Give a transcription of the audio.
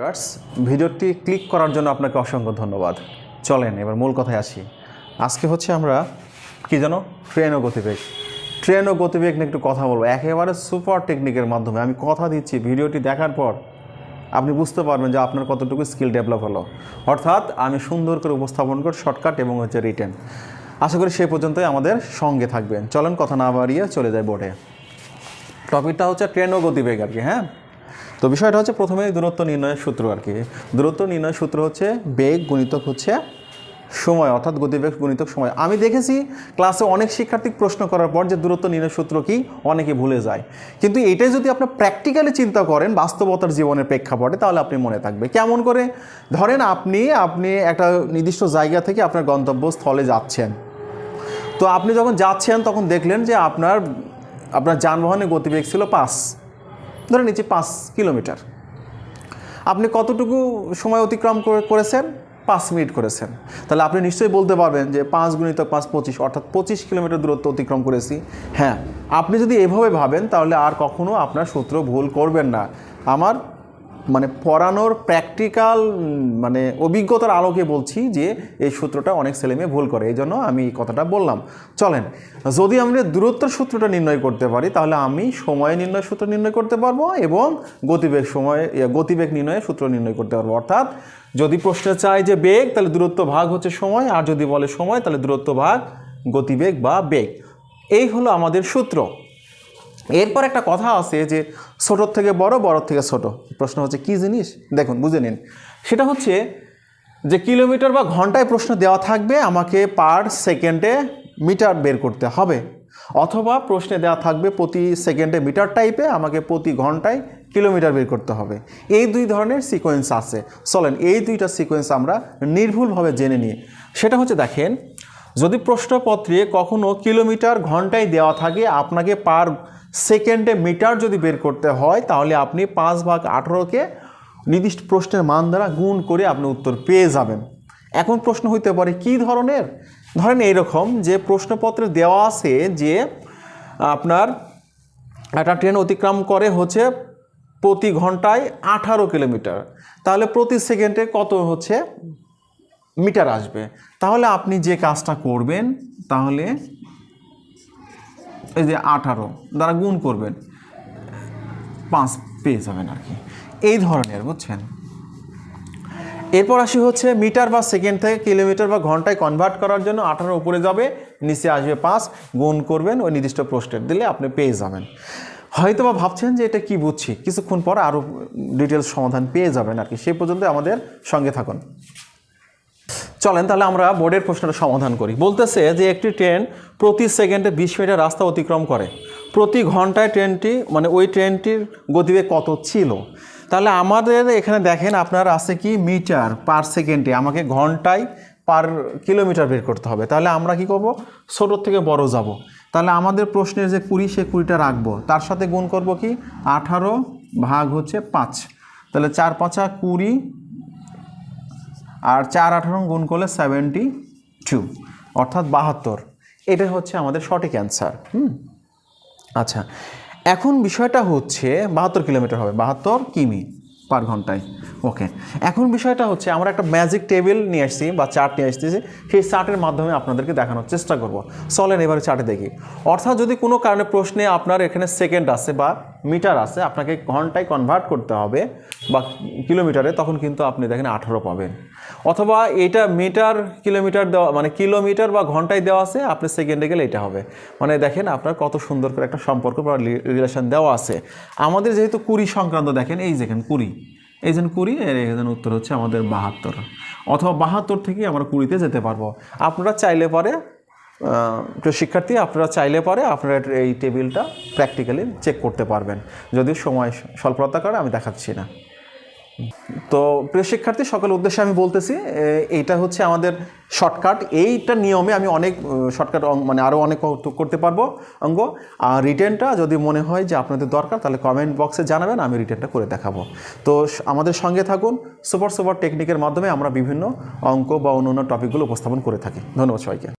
Viewers, ভিডিওটি click করার জন্য আপনাকে অসংখ্য ধন্যবাদ। চলেন এবার মূল কথায় আসি। আজকে হচ্ছে আমরা কি জানো? ট্রেন ও গতিবেগ। ট্রেন ও গতিবেগ নিয়ে একটু কথা বলব। একেবারে সুপার টেকনিকের মাধ্যমে। আমি কথা দিচ্ছি ভিডিওটি দেখার পর আপনি বুঝতে পারবেন যে আপনার কতটুকু স্কিল ডেভেলপ হলো। অর্থাৎ আমি সুন্দর করে উপস্থাপন করি শর্টকাট এবং হচ্ছে রিটেন আশা করি সেই পর্যন্তই আমাদের সঙ্গে থাকবেন। চলেন কথা না বাড়িয়ে চলে যায় বোর্ডে টপিকটা হচ্ছে ট্রেন ও গতিবেগ আর কি হ্যাঁ? তো বিষয়টা হচ্ছে প্রথমেই দূরত্ব নির্ণয়ের সূত্র আর কি। দূরত্ব নির্ণয়ের সূত্র হচ্ছে বেগ গুণিতক হচ্ছে সময়, অর্থাৎ গতিবেগ গুণিতক সময়। আমি দেখেছি ক্লাসে অনেক শিক্ষার্থী প্রশ্ন করার পর যে দূরত্ব নির্ণয়ের সূত্র কি, অনেকে ভুলে যায়। কিন্তু এটাই যদি আপনি প্র্যাকটিক্যালি চিন্তা করেন, বাস্তবতার জীবনের প্রেক্ষাপটে, তাহলে আপনি মনে থাকবে। কেমন করে? ধরেন আপনি আপনি একটা নির্দিষ্ট জায়গা থেকে আপনার গন্তব্যস্থলে যাচ্ছেন। তো আপনি যখন যাচ্ছেন, তখন দেখলেন যে আপনার আপনার যানবাহনের গতিবেগ ছিল পাঁচ। ধরে নিচ্ছি পাঁচ কিলোমিটার। আপনি কতটুকু সময় অতিক্রম করে- করেছেন? পাঁচ মিনিট করেছেন। তাহলে আপনি নিশ্চয়ই বলতে পারবেন যে পাঁচ গুণিতক পাঁচ পঁচিশ, অর্থাৎ পঁচিশ কিলোমিটার দূরত্ব অতিক্রম করেছি। হ্যাঁ আপনি যদি এভাবে ভাবেন, তাহলে আর কখনও আপনার সূত্র ভুল করবেন না। আমার মানে পড়ানোর প্র্যাকটিক্যাল মানে অভিজ্ঞতার আলোকে বলছি যে এই সূত্রটা অনেক ছেলেমেয়ে ভুল করে এই জন্য আমি এই কথাটা বললাম। চলেন, যদি আমরা দূরত্বের সূত্রটা নির্ণয় করতে পারি, তাহলে আমি সময় নির্ণয় সূত্র নির্ণয় করতে পারব এবং গতিবেগ সময় গতিবেগ নির্ণয়ের সূত্র নির্ণয় করতে পারব। অর্থাৎ যদি প্রশ্নে চায় যে বেগ, তাহলে দূরত্ব ভাগ হচ্ছে সময়, আর যদি বলে সময়, তাহলে দূরত্ব ভাগ গতিবেগ বা বেগ। এই হলো আমাদের সূত্র। এরপর একটা কথা আছে যে ছোটোর থেকে বড় বড় থেকে ছোট। প্রশ্ন হচ্ছে, কি জিনিস? দেখুন, বুঝে নিন। সেটা হচ্ছে যে কিলোমিটার বা ঘন্টায় প্রশ্ন দেওয়া থাকবে, আমাকে পার সেকেন্ডে মিটার বের করতে হবে। অথবা প্রশ্নে দেওয়া থাকবে, প্রতি সেকেন্ডে মিটার টাইপে আমাকে প্রতি ঘন্টায় কিলোমিটার বের করতে হবে। এই দুই ধরনের সিকোয়েন্স আছে। চলেন, এই দুইটা সিকোয়েন্স আমরা নির্ভুলভাবে জেনে নিই। সেটা হচ্ছে, দেখেন যদি প্রশ্নপত্রে কখনো কিলোমিটার ঘন্টায় দেওয়া থাকে, আপনাকে পার সেকেন্ডে মিটার যদি বের করতে হয়, তাহলে আপনি পাঁচ ভাগ আঠেরোকে নির্দিষ্ট প্রশ্নের মান দ্বারা গুণ করে আপনি উত্তর পেয়ে যাবেন। এখন প্রশ্ন হইতে পারে, কি ধরনের? ধরেন এইরকম যে প্রশ্নপত্রে দেওয়া আছে যে আপনার একটা ট্রেন অতিক্রম করে হচ্ছে প্রতি ঘন্টায় আঠারো কিলোমিটার, তাহলে প্রতি সেকেন্ডে কত হচ্ছে? মিটার আসবে। তাহলে আপনি যে কাজটা করবেন, তাহলে এই যে আঠারো, দ্বারা গুণ করবেন, পাঁচ পেয়ে যাবেন আর কি। এই ধরনের, বুঝছেন? এরপর আসি হচ্ছে মিটার বা সেকেন্ড থেকে কিলোমিটার বা ঘন্টায় কনভার্ট করার জন্য আঠারো উপরে যাবে, নিচে আসবে পাঁচ, গুণ করবেন, ওই নির্দিষ্ট প্রশ্নের দিলে আপনি পেয়ে যাবেন। হয়তো বা ভাবছেন যে এটা কি বুঝছি? কিছুক্ষণ পর আরও ডিটেলস সমাধান পেয়ে যাবেন আর কি। সেই পর্যন্ত আমাদের সঙ্গে থাকুন। চলেন তাহলে আমরা বোর্ডের প্রশ্নটা সমাধান করি। বলতেছে যে একটি ট্রেন প্রতি সেকেন্ডে বিশ মিটার রাস্তা অতিক্রম করে। প্রতি ঘন্টায় ট্রেনটি মানে ওই ট্রেনটির গতিবেগ কত ছিল? তাহলে আমাদের এখানে দেখেন আপনার আছে কি মিটার পার সেকেন্ডে, আমাকে ঘন্টায় পার কিলোমিটার বের করতে হবে। তাহলে আমরা কি করব? ছোটোর থেকে বড় যাব। তাহলে আমাদের প্রশ্নের যে কুড়ি, সে কুড়িটা রাখব। তার সাথে গুণ করব কি? আঠারো ভাগ হচ্ছে পাঁচ। তাহলে চার পাঁচা কুড়ি আর চার আঠারো গুণ করলে সেভেন্টি টু অর্থাৎ বাহাত্তর। এটা হচ্ছে আমাদের সঠিক অ্যান্সার হুম? আচ্ছা এখন বিষয়টা হচ্ছে বাহাত্তর কিলোমিটার হবে, বাহাত্তর কিমি পার ঘন্টায়, ওকে। এখন বিষয়টা হচ্ছে আমরা একটা ম্যাজিক টেবিল নিয়ে আসছি বা চার্ট নিয়ে আসতেছি, সেই চার্টের মাধ্যমে আপনাদেরকে দেখানোর চেষ্টা করব। চলেন এবারে চার্টে দেখি। অর্থাৎ যদি কোনো কারণে প্রশ্নে আপনার এখানে সেকেন্ড আছে বা মিটার আছে, আপনাকে ঘন্টায় কনভার্ট করতে হবে বা কিলোমিটারে, তখন কিন্তু আপনি দেখেন আঠারো পাবেন। অথবা এটা মিটার, কিলোমিটার দেওয়া মানে কিলোমিটার বা ঘন্টায় দেওয়া আছে, আপনি সেকেন্ডে গেলে এটা হবে। মানে দেখেন আপনার কত সুন্দর করে একটা সম্পর্ক বা রিলেশন দেওয়া আছে। আমাদের যেহেতু কুড়ি সংক্রান্ত, দেখেন এই দেখেন কুড়ি। এই যেন কুড়ি, এর এখানে উত্তর হচ্ছে আমাদের বাহাত্তর। অথবা বাহাত্তর থেকে আমরা কুড়িতে যেতে পারব। আপনারা চাইলে পরে প্রিয় শিক্ষার্থী, আপনারা চাইলে পরে আপনারা এই টেবিলটা প্র্যাকটিক্যালি চেক করতে পারবেন। যদিও সময় স্বল্পতা করে আমি দেখাচ্ছি না। তো প্রিয় শিক্ষার্থী, সকল উদ্দেশ্যে আমি বলতেছি এইটা হচ্ছে আমাদের শর্টকাট এইটা নিয়মে আমি অনেক শর্টকাট মানে আরও অনেক করতে পারব অঙ্গ। আর রিটার্নটা যদি মনে হয় যে আপনাদের দরকার, তাহলে কমেন্ট বক্সে জানাবেন, আমি রিটেনটা করে দেখাবো। তো আমাদের সঙ্গে থাকুন সুপার সুপার টেকনিকের মাধ্যমে আমরা বিভিন্ন অঙ্ক বা অন্য অন্য টপিকগুলো উপস্থাপন করে থাকি। ধন্যবাদ সবাইকে।